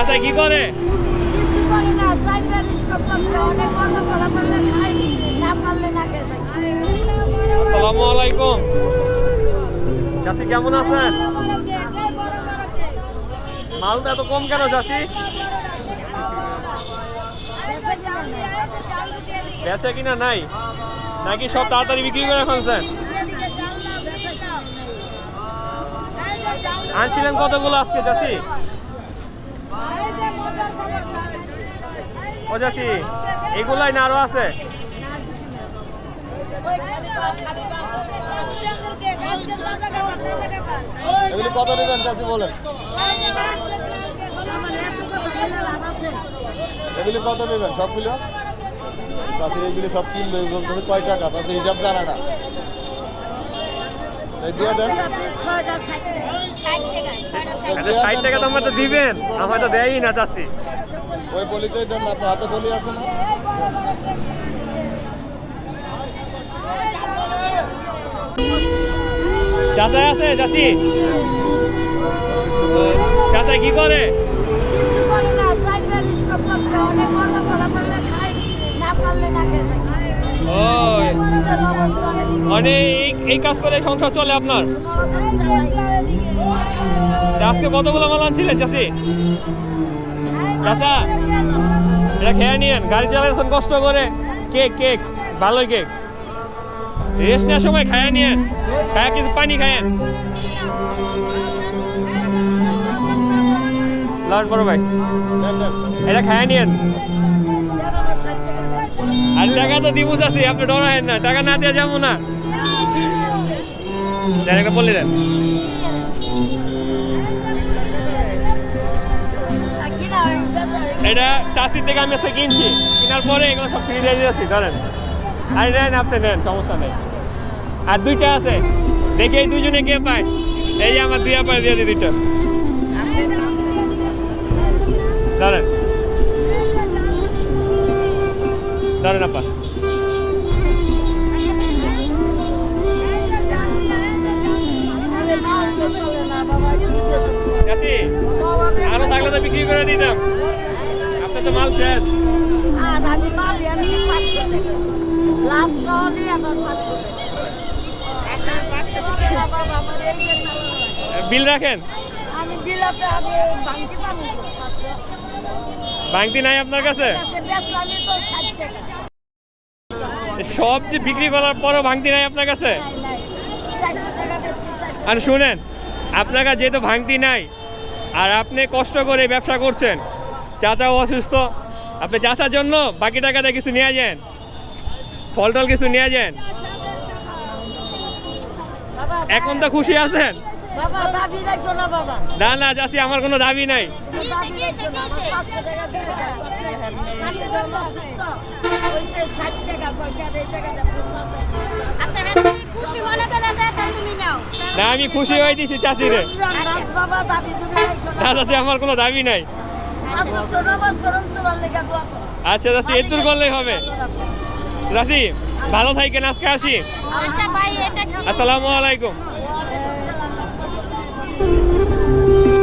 চাচা কি করে? আসসালামু আলাইকুম। চাচি কেমন আছেন? মালটা এত কম কেন চাচি? বেচে কিনা নাই? নাকি সব তাড়াতাড়ি বিক্রি করে ফেলছেন? আনছিলেন কতগুলো আজকে চাচি? ও চাচি এগুলাই না আরও আছে? এগুলি কত নেবেন চাচি, বলেন? এগুলি কত নেবেন সবগুলো? চাষি এগুলি সব কিনবে কয় টাকা? চাষি হিসাব জানা না এই দিয়ে দেন আচ্ছা ষাট টাকা তো আমার তো দিবেন আমার তো দেয়ই না চাষি ওই দেন হাতে আছে না। আছে চাচি? চাচাই কি করে? অনেক না পারলে না খেয়ে মানে এই- কাজ করে সংসার চলে আপনার? আজকে কতগুলো মাল আনছিলেন চাষি চাচা, এটা খেয়ে নিয়েন। গাড়ি চালাচ্ছেন কষ্ট করে। কেক কেক, ভালোই কেক। রেস্ট নেওয়ার সময় খায়া নিয়েন। খায়া কিছু পানি খায়েন লাউড বড় ভাই, এটা খায়া নিয়েন। টাকা তো দিব চাষি আপনি ডরায়েন না, টাকা না দিয়ে যাব না। একটা বলে দেন। এটা চাষির থেকে আমি এসে কিনছি, কেনার পরে এগুলো সব ফ্রি দিয়ে দিয়েছি, ধরেন। আর নেন আপনি নেন সমস্যা নেই। আর দুইটা আছে, দেখি এই দুজনে কে পায়। এই আমার দুই পায়, দিয়ে দিই দুইটা। ধরেন। ধরেন আপা। চাষি আরও থাকলে তো বিক্রি করে দিতাম। আপনার তো মাল শেষ। আর আমি মাল পাঁচশো টাকা লাভ সহ নিয়ে পাঁচশো টাকা। বিল রাখেন আমি পাঁচশো। ভাঙতি নাই আপনার কাছে? কাছে বেচলামই তো ষাট টাকা সব যে বিক্রি করার পরও ভাঙতি নাই আপনার কাছে? আর শুনেন, আপনার কাছে যেহেতু ভাঙতি নাই, আর আপনি কষ্ট করে ব্যবসা করছেন চাচাও অসুস্থ, আপনি চাচার জন্য বাকি টাকাটা কিছু নিয়ে যান ফল টল কিছু নিয়ে যান এখন তো খুশি আছেন? না বাবা। না না চাষি আমার কোনো দাবি নাই। না আচ্ছা হ্যাঁ তুমি নাও। না আমি খুশি হয়ে দিছি চাষিরে নাচ বাবা দাবি তুমি রাখছো না। চাষি আমার কোনো দাবি নাই। আচ্ছা তো নামাজ করুন তোমার লেগে দোয়া করো। আচ্ছা চাষি এদুর করলেই হবে। চাষি ভালো থাকেন আজকে আসি। আচ্ছা ভাই এটা কি? আসসালামু আলাইকুম। 嗯。